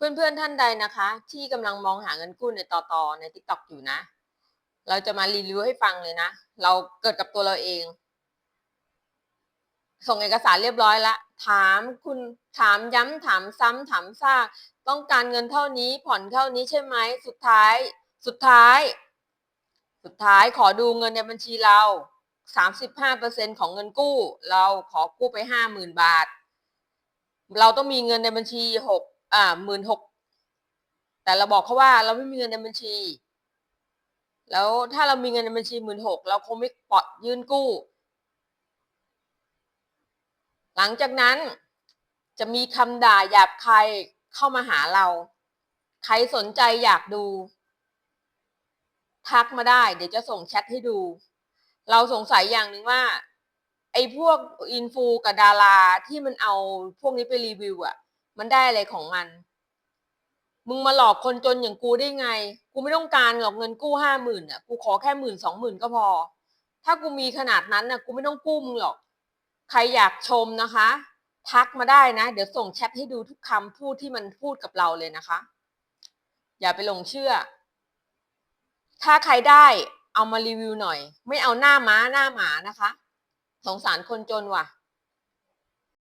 เพื่อนๆท่านใดนะคะ ที่กำลังมองหาเงินกู้ในต่อตอใน t ิ k t o k อยู่นะ เราจะมารีวิวให้ฟังเลยนะ เราเกิดกับตัวเราเอง ส่งเอกสารเรียบร้อยแล้วถามคุณถามย้ำถามซ้ำถามซากต้องการเงินเท่านี้ผ่อนเท่านี้ใช่ไหมสุดท้าย สุดท้าย สุดท้ายขอดูเงินในบัญชีเรา35%ของเงินกู้ เราขอกู้ไป50,000บาท เราต้องมีเงินในบัญชี6 อ่าหมื่นหกแต่เราบอกเขาว่าเราไม่มีเงินในบัญชี แล้วถ้าเรามีเงินในบัญชีหมื่นหกเราคงไม่ปลดยื่นกู้ หลังจากนั้นจะมีคำด่าหยาบคายเข้ามาหาเรา ใครสนใจอยากดู ทักมาได้ เดี๋ยวจะส่งแชทให้ดู เราสงสัยอย่างหนึ่งว่า ไอ้พวกอินฟูกับดาราที่มันเอาพวกนี้ไปรีวิวอะ มันได้อะไรของมัน มึงมาหลอกคนจนอย่างกูได้ไง กูไม่ต้องการหรอกเงินกู้ห้าหมื่นอะ กูขอแค่หมื่นสองหมื่นก็พอ ถ้ากูมีขนาดนั้นน่ะ กูไม่ต้องกู้มึงหรอก ใครอยากชมนะคะ ทักมาได้นะ เดี๋ยวส่งแชทให้ดูทุกคำพูดที่มันพูดกับเราเลยนะคะ อย่าไปหลงเชื่อ ถ้าใครได้เอามารีวิวหน่อย ไม่เอาหน้าม้าหน้าหมานะคะ สงสารคนจนว่ะ